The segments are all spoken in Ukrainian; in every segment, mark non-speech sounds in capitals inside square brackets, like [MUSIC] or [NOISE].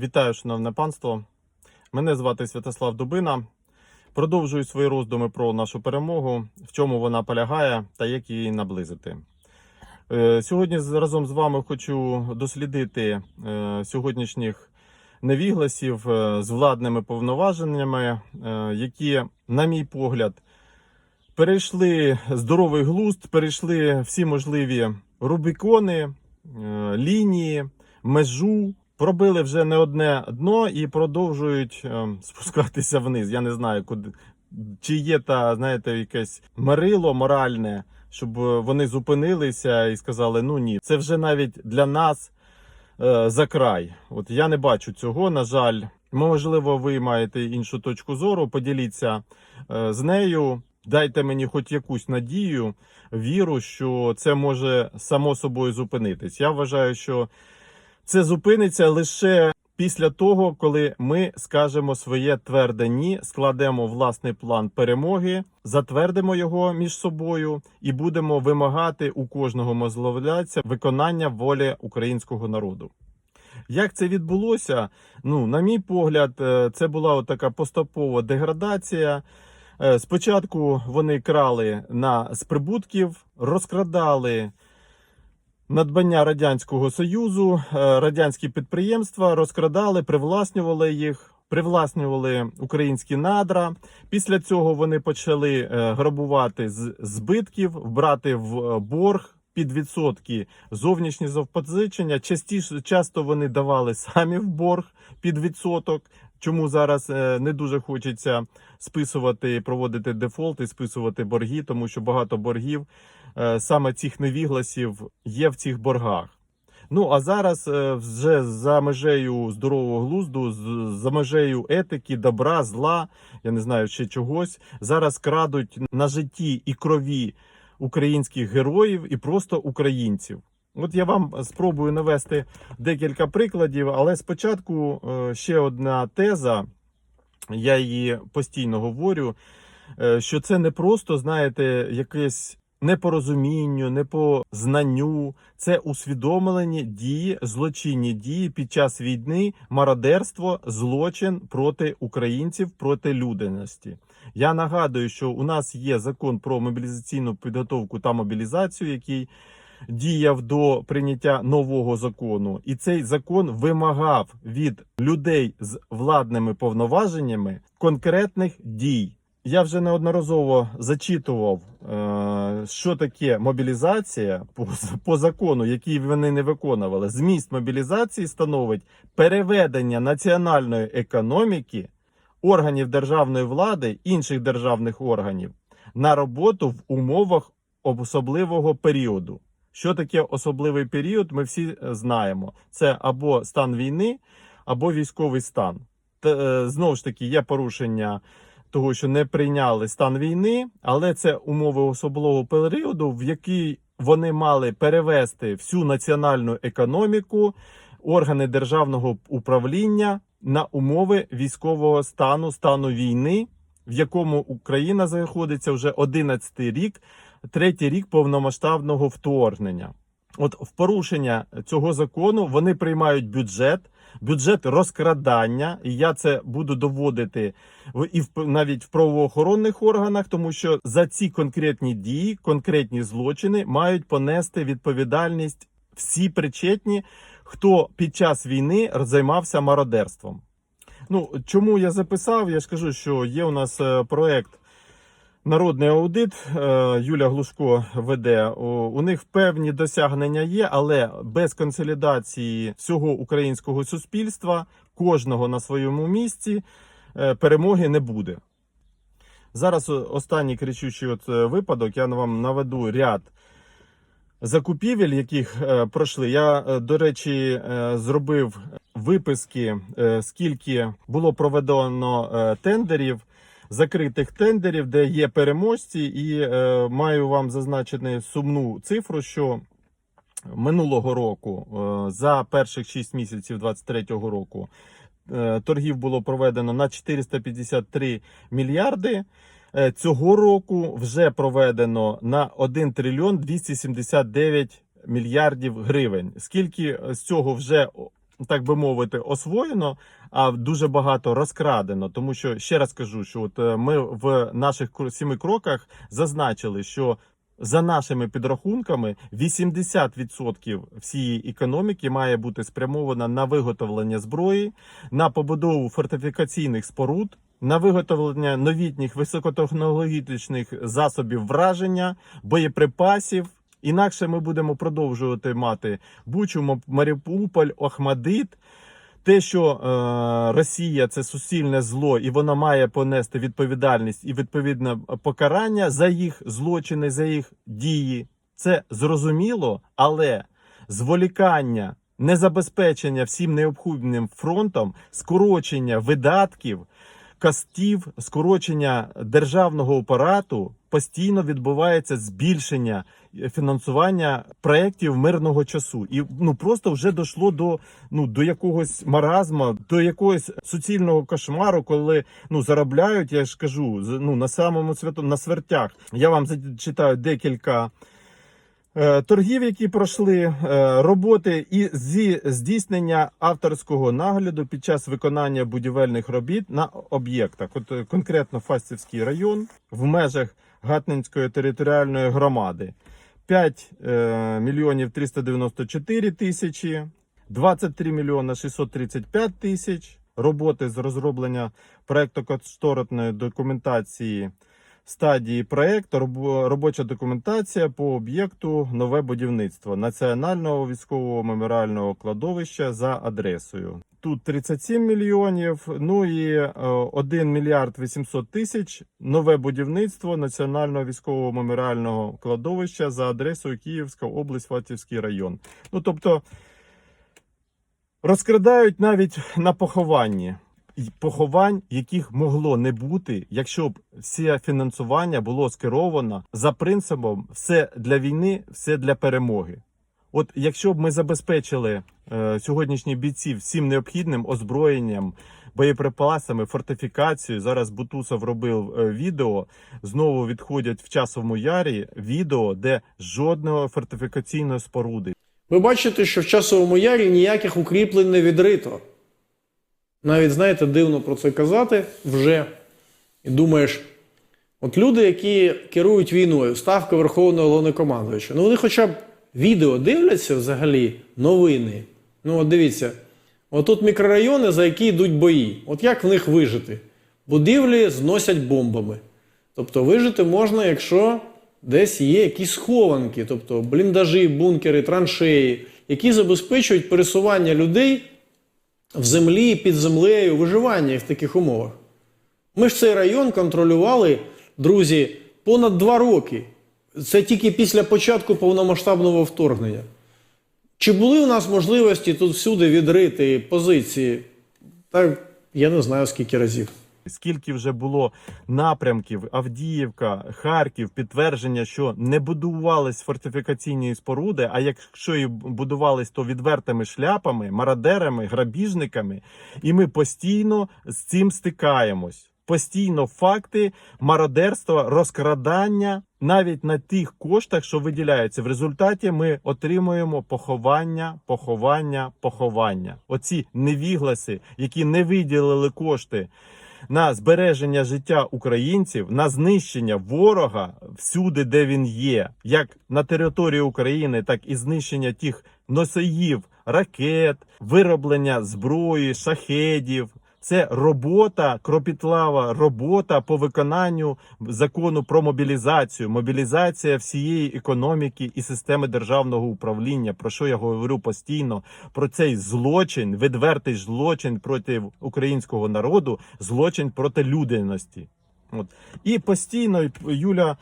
Вітаю, шановне панство. Мене звати Святослав Дубина. Продовжую свої роздуми про нашу перемогу, в чому вона полягає та як її наблизити. Е, Сьогодні разом з вами хочу дослідити е, сьогоднішніх невігласів е, з владними повноваженнями, які, на мій погляд, перейшли здоровий глузд, перейшли всі можливі рубікони, лінії, межу, пробили вже не одне дно і продовжують е, спускатися вниз. Я не знаю, куди чи є та, знаєте, якесь марило моральне, щоб е, вони зупинилися і сказали: ну ні, це вже навіть для нас е, за край. От я не бачу цього. На жаль, можливо, ви маєте іншу точку зору. Поділіться е, з нею. Дайте мені хоч якусь надію, віру, що це може само собою зупинитись. Я вважаю, що це зупиниться лише після того, коли ми скажемо своє тверде ні, складемо власний план перемоги, затвердимо його між собою і будемо вимагати у кожного мозловляця виконання волі українського народу. Як це відбулося? Ну, на мій погляд, е, це була така поступова деградація. Е, Спочатку вони крали на з прибутків, розкрадали надбання Радянського Союзу, е, радянські підприємства розкрадали, привласнювали їх, привласнювали українські надра. Після цього вони почали е, грабувати з збитків, брати в е, борг. Під відсотки зовнішні запозичення частіше часто вони давали самі в борг під відсоток. Чому зараз не дуже хочеться списувати, проводити дефолт і списувати борги, тому що багато боргів саме цих невігласів є в цих боргах. Ну а зараз е, вже за межею здорового глузду, за межею етики, добра, зла, я не знаю ще чогось. Зараз крадуть на житті і крові українських героїв і просто українців. От я вам спробую навести декілька прикладів, але спочатку е, ще одна теза. Я її постійно говорю, е, що це не просто, знаєте, якесь непорозумінню, не по знанню, це усвідомлені дії, злочинні дії під час війни, мародерство, злочин проти українців, проти людяності. Я нагадую, що у нас є закон про мобілізаційну підготовку та мобілізацію, який діяв до прийняття нового закону, і цей закон вимагав від людей з владними повноваженнями конкретних дій. Я вже неодноразово зачитував, е, що таке мобілізація по, закону, який вони не виконували. Зміст мобілізації становить переведення національної економіки, органів державної влади, інших державних органів на роботу в умовах особливого періоду. Що таке особливий період, ми всі е, знаємо. Це або стан війни, або військовий стан. Е, знову ж таки, є порушення того, що не прийняли стан війни, але це умови особливого періоду, в який вони мали перевести всю національну економіку, органи державного управління на умови військового стану, стану війни, в якому Україна знаходиться вже 11 рік, третій рік повномасштабного вторгнення. От в порушення цього закону вони приймають бюджет, бюджет розкрадання, і я це буду доводити в і в навіть в правоохоронних органах, тому що за ці конкретні дії, конкретні злочини мають понести відповідальність всі причетні, хто під час війни займався мародерством. Ну чому я записав? Я ж кажу, що є у нас е, проект. Народний аудит е, Юля Глушко веде. У них певні досягнення є, але без консолідації всього українського суспільства, кожного на своєму місці, е, перемоги не буде. Зараз останній кричущий от е, випадок. Я вам наведу ряд закупівель, яких пройшли. Я, до речі, зробив виписки, скільки було проведено тендерів закритих тендерів, де є переможці, і е, маю вам зазначити сумну цифру, що минулого року, е, за перших 6 місяців 2023 року, е, торгів було проведено на 453 мільярди. Е, Цього року вже проведено на 1 трильйон 279 мільярдів гривень. Скільки з цього вже так би мовити, освоєно, а дуже багато розкрадено. Тому що ще раз кажу, що от е, ми в наших сіми кроках зазначили, що за нашими підрахунками 80% всієї економіки має бути спрямована на виготовлення зброї, на побудову фортифікаційних споруд. На виготовлення новітніх високотехнологічних засобів враження, боєприпасів. Інакше ми будемо продовжувати мати Бучу, Маріуполь, Охмадит. Те, що е, Росія це суцільне зло, і вона має понести відповідальність і відповідне покарання за їх злочини, за їх дії, це зрозуміло, але зволікання, незабезпечення всім необхідним фронтом, скорочення видатків, кастів, скорочення державного апарату постійно відбувається збільшення фінансування проєктів мирного часу, і ну просто вже дійшло до ну до якогось маразма, до якогось суцільного кошмару, коли ну заробляють. Я ж кажу, ну на самому свято на свертях. Я вам зачитаю декілька. Е, Торгів, які пройшли е, роботи і зі здійснення авторського нагляду під час виконання будівельних робіт на об'єктах, от е, конкретно Фастівський район в межах Гатненської територіальної громади. 5 е, мільйонів 394 тисячі, 23 мільйона 635 тисяч. Роботи з розроблення проектно-кошторисної документації стадії проекту, роб- робоча документація по об'єкту нове будівництво Національного військового меморіального кладовища за адресою. Тут 37 мільйонів, ну і е, 1 мільярд 800 тисяч нове будівництво Національного військового меморіального кладовища за адресою Київська область, Фатівський район. Ну тобто розкрадають навіть на похованні. Поховань, яких могло не бути, якщо б все фінансування було скеровано за принципом все для війни, все для перемоги. От якщо б ми забезпечили е, сьогоднішні бійці всім необхідним озброєнням, боєприпасами, фортифікацією. Зараз Бутусов робив е, відео. Знову відходять в часовому ярі відео, де жодної фортифікаційної споруди. Ви бачите, що в часовому ярі ніяких укріплень не відрито. Навіть, знаєте, дивно про це казати вже. І думаєш, от люди, які керують війною, ставка Верховного Головнокомандуюча, ну вони хоча б відео дивляться взагалі, новини. Ну, от дивіться, отут мікрорайони, за які йдуть бої. От як в них вижити? Будівлі зносять бомбами. Тобто вижити можна, якщо десь є якісь схованки, тобто бліндажі, бункери, траншеї, які забезпечують пересування людей в землі, під землею, виживання в таких умовах. Ми ж цей район контролювали, друзі, понад два роки. Це тільки після початку повномасштабного вторгнення. Чи були у нас можливості тут всюди відрити позиції? Так, я не знаю скільки разів. Скільки вже було напрямків, Авдіївка, Харків, підтвердження, що не будувались фортифікаційні споруди, а якщо і будувались, то відвертими шляпами, мародерами, грабіжниками, і ми постійно з цим стикаємось. Постійно факти мародерства, розкрадання навіть на тих коштах, що виділяються. В результаті ми отримуємо поховання, поховання, поховання. Оці невігласи, які не виділили кошти на збереження життя українців, на знищення ворога всюди, де він є, як на території України, так і знищення тих носіїв ракет, вироблення зброї, шахедів. Це робота, кропітлава робота по виконанню закону про мобілізацію, мобілізація всієї економіки і системи державного управління. Про що я говорю постійно? Про цей злочин, відвертий злочин проти українського народу, злочин проти людяності. От і постійно Юля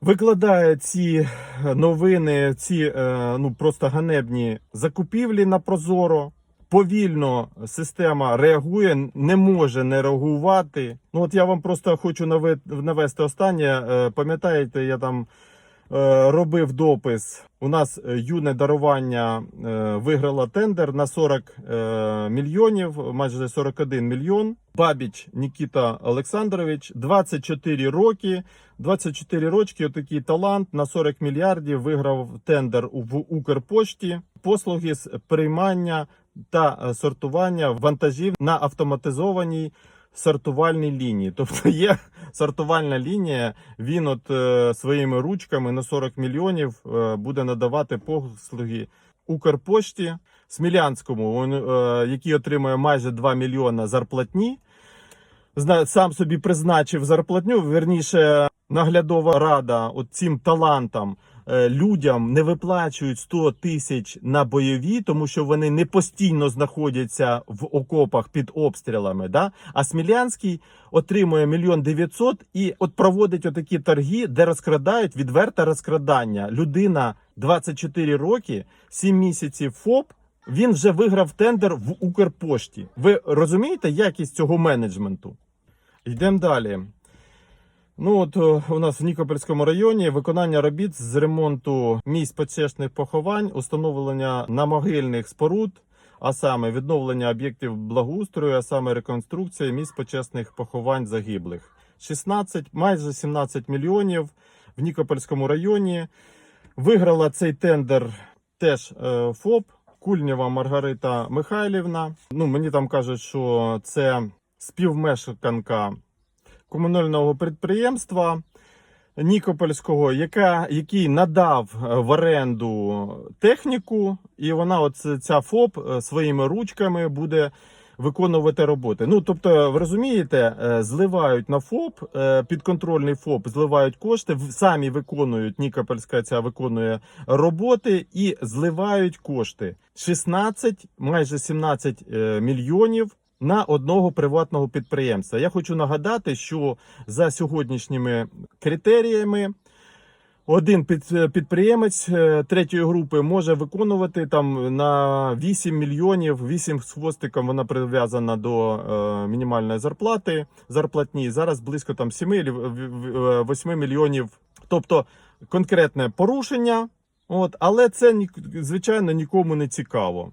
викладає ці новини, ці е, ну просто ганебні закупівлі на Прозоро. Повільно система реагує, не може не реагувати. Ну от я вам просто хочу навести останнє. Е, Пам'ятаєте, я там е, робив допис. У нас е, юне дарування виграло тендер на 40 е, мільйонів, майже 41 мільйон. Бабіч Нікіта Олександрович, 24 роки. 24 рочки, отакий талант на 40 мільярдів виграв тендер в Укрпошті. Послуги з приймання та е, сортування вантажів на автоматизованій сортувальній лінії. Тобто є сортувальна лінія, він от е, своїми ручками на 40 мільйонів е, буде надавати послуги Укрпошті, Смілянському, який отримує майже 2 мільйона зарплатні. Сам собі призначив зарплатню, верніше, наглядова рада от цим талантам людям не виплачують 100 тисяч на бойові, тому що вони не постійно знаходяться в окопах під обстрілами. Да? А Смілянський отримує мільйон дев'ятсот і от проводить отакі торги, де розкрадають відверте розкрадання. Людина 24 роки, 7 місяців ФОП. Він вже виграв тендер в Укрпошті. Ви розумієте якість цього менеджменту? Йдемо далі. Ну от е, у нас в Нікопольському районі виконання робіт з ремонту місць почесних поховань, установлення намогильних споруд, а саме відновлення об'єктів благоустрою, а саме реконструкція місць почесних поховань загиблих. 16, майже 17 мільйонів в Нікопольському районі. Виграла цей тендер теж е, ФОП Кульнєва Маргарита Михайлівна. Ну, мені там кажуть, що це співмешканка комунального підприємства Нікопольського, яка, який надав е, в оренду техніку, і вона, от ця ФОП, е, своїми ручками буде виконувати роботи. Ну, тобто, ви розумієте, е, зливають на ФОП, підконтрольний ФОП, зливають кошти, самі виконують, Нікопольська ця виконує роботи і зливають кошти. 16, майже 17 е, мільйонів на одного приватного підприємства. Я хочу нагадати, що за сьогоднішніми критеріями один під, підприємець е, третьої групи може виконувати там на 8 мільйонів, 8 з хвостиком вона прив'язана до е, мінімальної зарплати, зарплатні. Зараз близько там 7 чи 8 мільйонів. Тобто конкретне порушення, от, але це звичайно нікому не цікаво.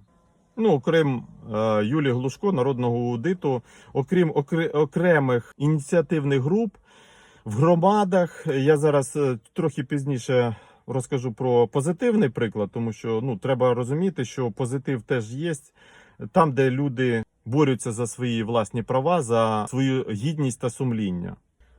Ну, окрім е, Юлії Глушко, народного аудиту, окрім окре- окремих ініціативних груп в громадах. Я зараз е, трохи пізніше розкажу про позитивний приклад, тому що ну треба розуміти, що позитив теж є там, де люди борються за свої власні права, за свою гідність та сумління.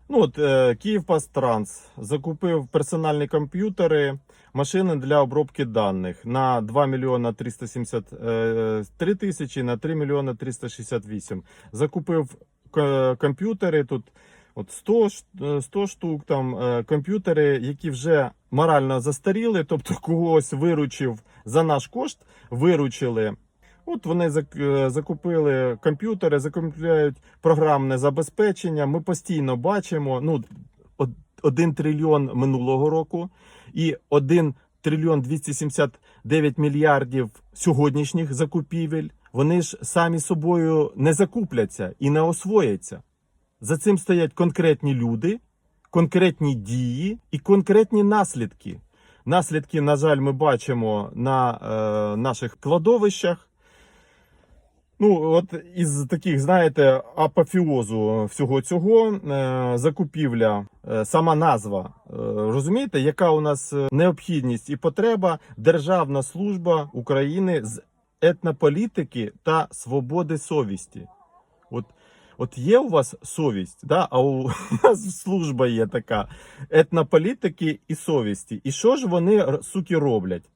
Ну от е, Київпастранс закупив персональні комп'ютери, машини для обробки даних на 2 мільйона 373 тисячі, на 3 мільйона 368. Закупив комп'ютери тут. От 100, е, 100 штук там е, комп'ютери, які вже морально застаріли, тобто когось виручив за наш кошт, виручили. От вони е, закупили комп'ютери, закупляють програмне забезпечення. Ми постійно бачимо ну, 1 трильйон минулого року і 1 трильйон 279 мільярдів сьогоднішніх закупівель. Вони ж самі собою не закупляться і не освояться. За цим стоять конкретні люди, конкретні дії і конкретні наслідки. Наслідки, на жаль, ми бачимо на е, наших кладовищах. Ну, от із таких, знаєте, апофіозу всього цього е, закупівля, е, сама назва. Е, розумієте, яка у нас необхідність і потреба Державна служба України з етнополітики та свободи совісті. От, от є у вас совість, да? а у [LAUGHS] нас служба є така етнополітики і совісті. І що ж вони, суки, роблять?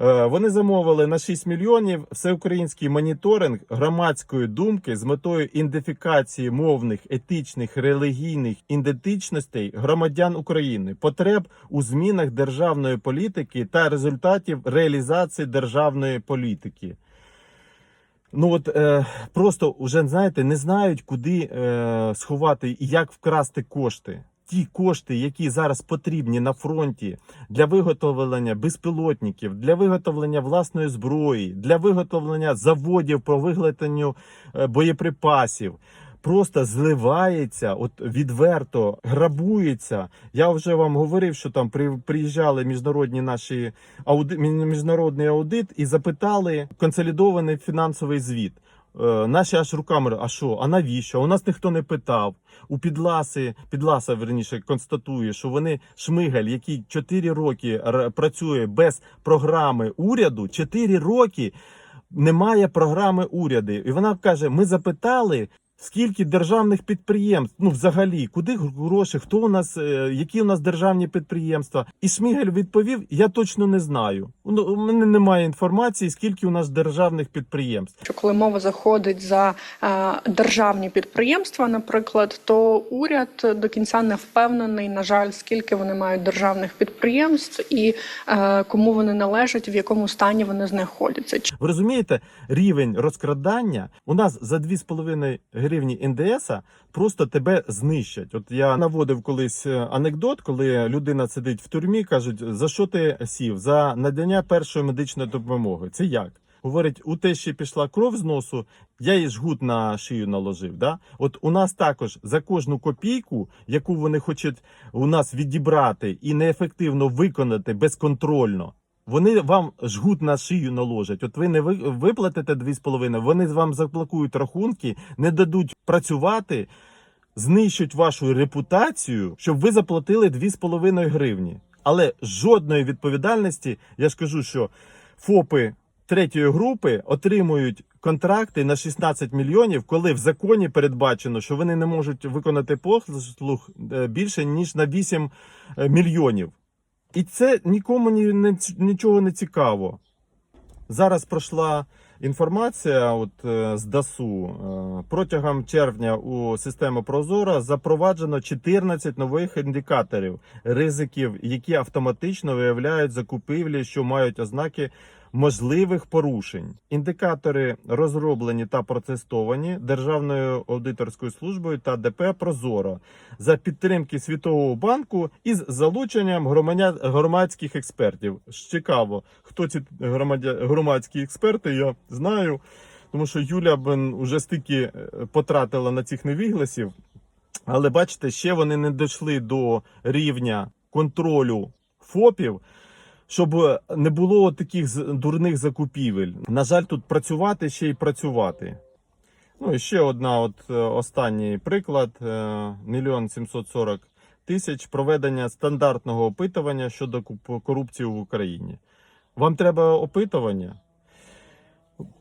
Е, Вони замовили на 6 мільйонів всеукраїнський моніторинг громадської думки з метою ідентифікації мовних, етичних, релігійних ідентичностей громадян України, потреб у змінах державної політики та результатів реалізації державної політики. Ну от е, просто вже знаєте, не знають, куди е, сховати і як вкрасти кошти. Ті кошти, які зараз потрібні на фронті для виготовлення безпілотників, для виготовлення власної зброї, для виготовлення заводів по виготовленню е, боєприпасів. Просто зливається, от відверто грабується. Я вже вам говорив, що там при- приїжджали міжнародні наші ауди, міжнародний аудит і запитали консолідований фінансовий звіт. Е, наші аж руками, а що, а навіщо? У нас ніхто не питав. У Підласи, Підласа, верніше, констатує, що вони Шмигаль, який 4 роки працює без програми уряду, 4 роки немає програми уряду. І вона каже: ми запитали. Скільки державних підприємств, ну взагалі, куди гроші, хто у нас, е, які у нас державні підприємства? І Шмігель відповів: я точно не знаю. Ну, у мене немає інформації, скільки у нас державних підприємств. що коли мова заходить за е, державні підприємства, наприклад, то уряд до кінця не впевнений, на жаль, скільки вони мають державних підприємств і е, кому вони належать, в якому стані вони знаходяться. Ви розумієте, рівень розкрадання у нас за 2,5 гривні НДСа просто тебе знищать. От я наводив колись е, анекдот, коли людина сидить в тюрмі, кажуть, за що ти сів? За надання першої медичної допомоги. Це як? Говорить, у те, що пішла кров з носу, я їй жгут на шию наложив. Да? От у нас також за кожну копійку, яку вони хочуть у нас відібрати і неефективно виконати безконтрольно, вони вам жгут на шию наложать. От ви не ви- виплатите 2,5, вони вам заблокують рахунки, не дадуть працювати, знищать вашу репутацію, щоб ви заплатили 2,5 гривні. Але жодної відповідальності, я ж кажу, що ФОПи третьої групи отримують контракти на 16 мільйонів, коли в законі передбачено, що вони не можуть виконати послуг е, більше ніж на 8 е, мільйонів. І це нікому нічого не цікаво. Зараз пройшла інформація от, е, з ДАСУ. Е, Протягом червня у систему Прозора запроваджено 14 нових індикаторів ризиків, які автоматично виявляють закупівлі, що мають ознаки можливих порушень. Індикатори розроблені та протестовані Державною аудиторською службою та ДП Прозоро за підтримки Світового банку із залученням громадських експертів. Цікаво, хто ці громадські експерти, я знаю. Тому що Юля бен уже стільки е, потратила на цих невігласів. Але бачите, ще вони не дійшли до рівня контролю ФОПів, щоб не було таких дурних закупівель. На жаль, тут працювати ще й працювати. Ну і ще одна, от е, останній приклад: е, мільйон сімсот сорок тисяч проведення стандартного опитування щодо корупції в Україні. Вам треба опитування?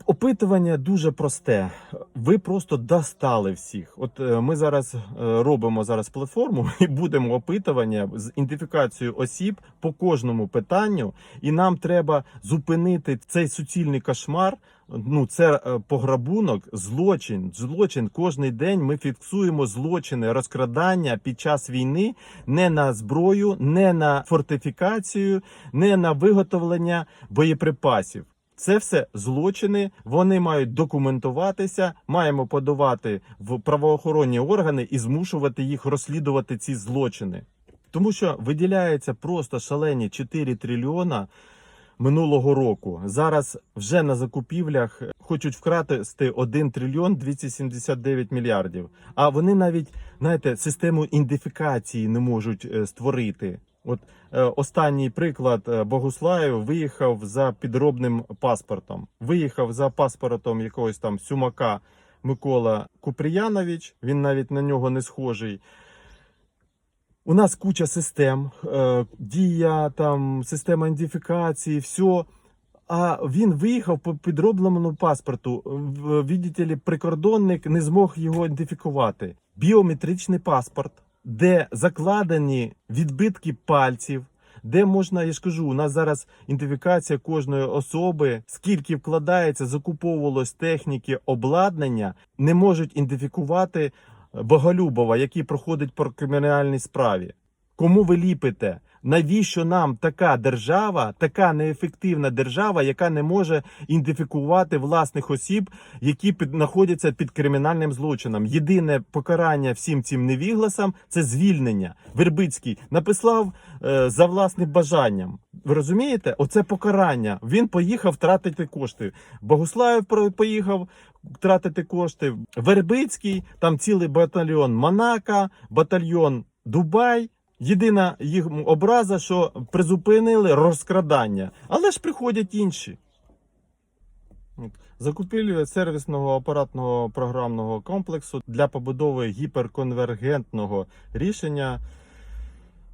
Опитування дуже просте. Ви просто достали всіх. От е, ми зараз е, робимо зараз платформу [LAUGHS] і будемо опитування з ідентифікацією осіб по кожному питанню, і нам треба зупинити цей суцільний кошмар. Ну, це е, пограбунок, злочин. Злочин кожний день ми фіксуємо злочини, розкрадання під час війни не на зброю, не на фортифікацію, не на виготовлення боєприпасів. Це все злочини. Вони мають документуватися. Маємо подавати в правоохоронні органи і змушувати їх розслідувати ці злочини. Тому що виділяється просто шалені 4 трильйона минулого року. Зараз вже на закупівлях хочуть вкрасти 1 трильйон 279 мільярдів. А вони навіть знаєте, систему ідентифікації не можуть е, створити. От е, останній приклад е, Богуслаєв виїхав за підробним паспортом. Виїхав за паспортом якогось там сюмака Микола Куприянович. Він навіть на нього не схожий. У нас куча систем, е, дія, там, система ідентифікації, все. А він виїхав по підробленому паспорту. В- прикордонник не змог його ідентифікувати. Біометричний паспорт, де закладені відбитки пальців, де можна, я ж кажу, у нас зараз ідентифікація кожної особи, скільки вкладається, закуповувалось техніки, обладнання, не можуть ідентифікувати Боголюбова, який проходить по кримінальній справі. Кому ви ліпите? Навіщо нам така держава, така неефективна держава, яка не може ідентифікувати власних осіб, які під, знаходяться під кримінальним злочином? Єдине покарання всім цим невігласам це звільнення. Вербицький написав е, за власним бажанням. Ви розумієте? Оце покарання. Він поїхав тратити кошти. Богуслаєв про- поїхав тратити кошти. Вербицький, там цілий батальйон Монако, батальйон Дубай. Єдина їх образа, що призупинили розкрадання, але ж приходять інші. Закупівлю сервісного апаратного програмного комплексу для побудови гіперконвергентного рішення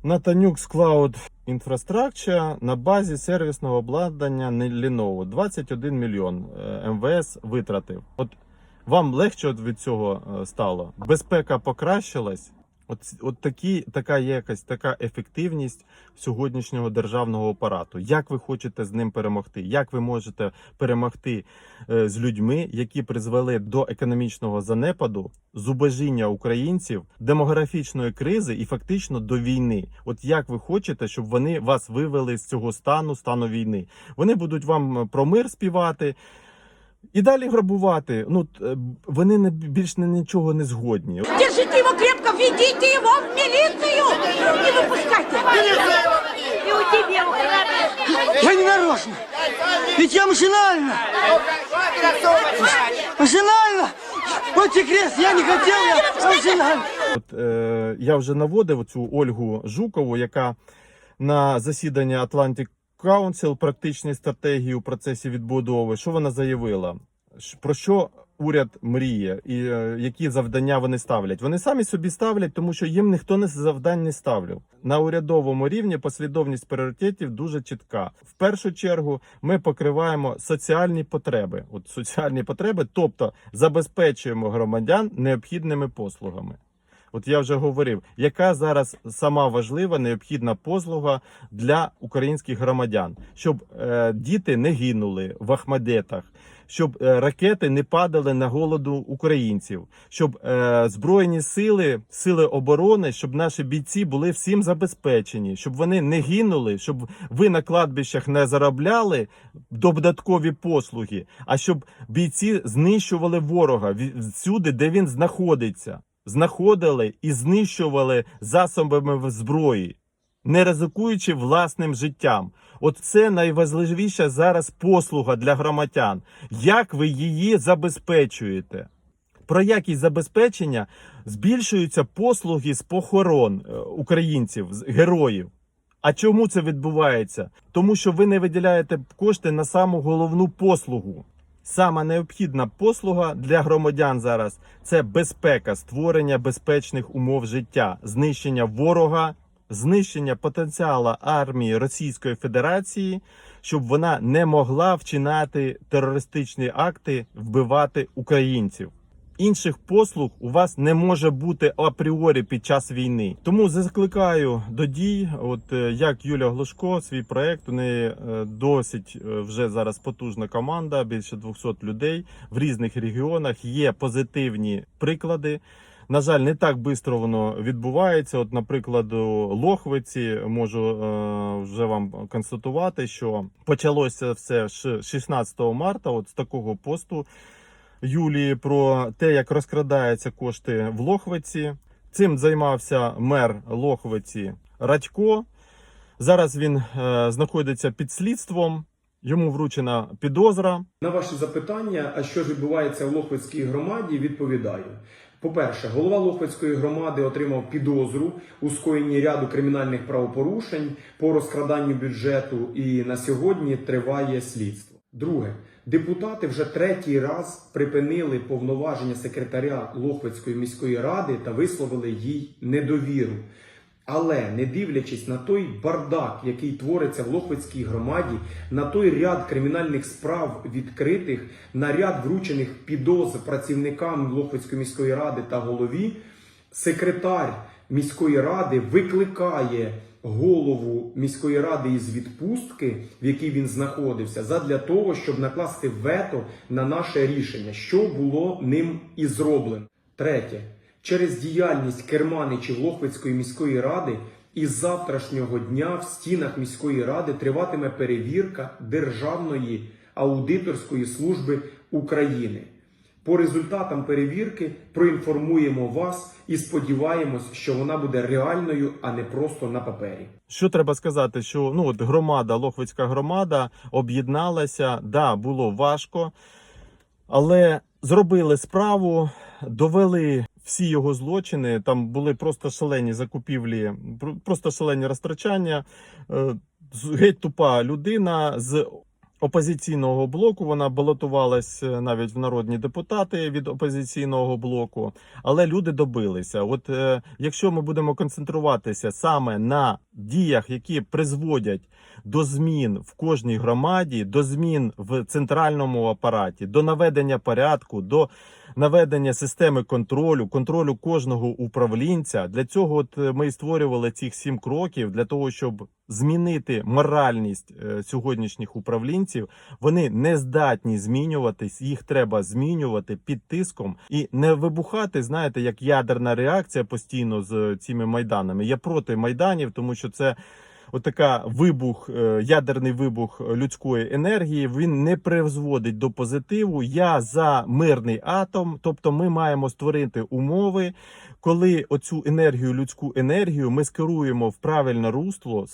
на Tanux Cloud Інфраструктура на базі сервісного обладнання Lenovo 21 мільйон е, МВС витратив. От вам легше від цього е, стало? Безпека покращилась? От, от такі, така якась така ефективність сьогоднішнього державного апарату. Як ви хочете з ним перемогти? Як ви можете перемогти е, з людьми, які призвели до економічного занепаду, зубожіння українців, демографічної кризи і фактично до війни? От як ви хочете, щоб вони вас вивели з цього стану, стану війни? Вони будуть вам про мир співати. І далі грабувати. Ну е, вони не більш нічого не згодні. Держите ведите его в милицию! Не выпускайте! И у тебя, Я не нарочно. Ведь я машинально. Машинально. Вот тебе крест, я не хотел, я машинально. От е, я вже наводив цю Ольгу Жукову, яка на засіданні Atlantic Council практичні стратегії у процесі відбудови. Що вона заявила? Про що уряд мріє і е, які завдання вони ставлять? Вони самі собі ставлять, тому що їм ніхто не завдань не ставив. На урядовому рівні послідовність пріоритетів дуже чітка. В першу чергу ми покриваємо соціальні потреби. От соціальні потреби, тобто забезпечуємо громадян необхідними послугами. От я вже говорив, яка зараз сама важлива необхідна послуга для українських громадян, щоб е, діти не гинули в Ахмадетах, щоб е, ракети не падали на голоду українців, щоб е, збройні сили, сили оборони, щоб наші бійці були всім забезпечені, щоб вони не гинули, щоб ви на кладбищах не заробляли додаткові послуги, а щоб бійці знищували ворога всюди, де він знаходиться. Знаходили і знищували засобами зброї, не ризикуючи власним життям. От це найважливіша зараз послуга для громадян. Як ви її забезпечуєте? Про якість забезпечення збільшуються послуги з похорон е, українців, героїв. А чому це відбувається? Тому що ви не виділяєте кошти на саму головну послугу. Сама необхідна послуга для громадян зараз це безпека, створення безпечних умов життя, знищення ворога, знищення потенціалу армії Російської Федерації, щоб вона не могла вчиняти терористичні акти, вбивати українців. Інших послуг у вас не може бути апріорі під час війни. Тому закликаю до дій. От е, як Юля Глушко, свій проект. У неї е, досить е, вже зараз потужна команда, більше 200 людей в різних регіонах. Є позитивні приклади. На жаль, не так швидко воно відбувається. От, наприклад, у Лохвиці можу е, вже вам констатувати, що почалося все 16 марта, от з такого посту Юлії про те, як розкрадаються кошти в Лохвиці. Цим займався мер Лохвиці Радько. Зараз він е, знаходиться під слідством. Йому вручена підозра. На ваші запитання, а що ж відбувається в Лохвицькій громаді, відповідаю. По-перше, голова Лохвицької громади отримав підозру у скоєнні ряду кримінальних правопорушень по розкраданню бюджету, і на сьогодні триває слідство. Друге, депутати вже третій раз припинили повноваження секретаря Лохвицької міської ради та висловили їй недовіру. Але не дивлячись на той бардак, який твориться в Лохвицькій громаді, на той ряд кримінальних справ відкритих, на ряд вручених підозр працівникам Лохвицької міської ради та голові, секретар міської ради викликає голову міської ради із відпустки, в якій він знаходився, задля того, щоб накласти вето на наше рішення, що було ним і зроблено. Третє. Через діяльність керманичів Лохвицької міської ради із завтрашнього дня в стінах міської ради триватиме перевірка Державної аудиторської служби України. По результатам перевірки проінформуємо вас і сподіваємось, що вона буде реальною, а не просто на папері. Що треба сказати, що ну от громада, Лохвицька громада об'єдналася. Да, було важко, але зробили справу, довели всі його злочини. Там були просто шалені закупівлі, просто шалені розтрачання. Е, Геть тупа людина з опозиційного блоку. Вона балотувалась е, навіть в народні депутати від опозиційного блоку, але люди добилися. От е, якщо ми будемо концентруватися саме на діях, які призводять до змін в кожній громаді, до змін в центральному апараті, до наведення порядку, до наведення системи контролю, контролю кожного управлінця. Для цього от е, ми створювали цих сім кроків для того, щоб змінити моральність е, сьогоднішніх управлінців. Вони не здатні змінюватись, їх треба змінювати під тиском і не вибухати, знаєте, як ядерна реакція постійно з цими майданами. Я проти майданів, тому що це. Отака вибух, е, ядерний вибух людської енергії, він не призводить до позитиву. Я за мирний атом, тобто ми маємо створити умови, коли оцю енергію, людську енергію, ми скеруємо в правильне русло,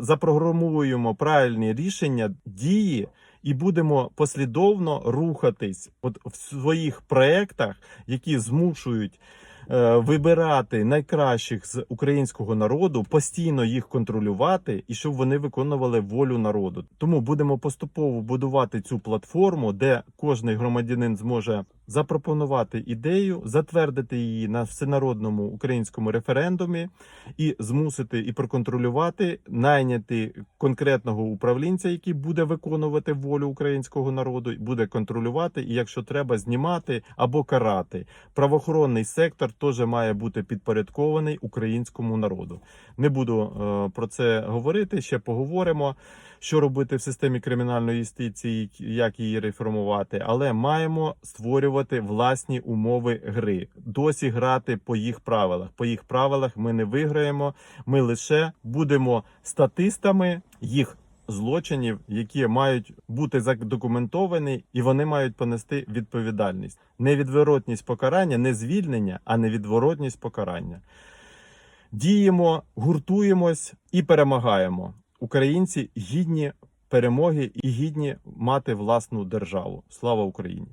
запрограмуємо правильні рішення, дії. І будемо послідовно рухатись от в своїх проєктах, які змушують вибирати найкращих з українського народу, постійно їх контролювати і щоб вони виконували волю народу. Тому будемо поступово будувати цю платформу, де кожний громадянин зможе запропонувати ідею, затвердити її на всенародному українському референдумі і змусити і проконтролювати, найняти конкретного управлінця, який буде виконувати волю українського народу, буде контролювати, і якщо треба, знімати або карати. Правоохоронний сектор теж має бути підпорядкований українському народу. Не буду е, про це говорити. Ще поговоримо, що робити в системі кримінальної юстиції, як її реформувати, але маємо створювати власні умови гри, досі грати по їх правилах. По їх правилах ми не виграємо. Ми лише будемо статистами їх. Злочинів, які мають бути задокументовані, і вони мають понести відповідальність. Невідворотність покарання, не звільнення, а невідворотність покарання. Діємо, гуртуємось і перемагаємо. Українці гідні перемоги і гідні мати власну державу. Слава Україні!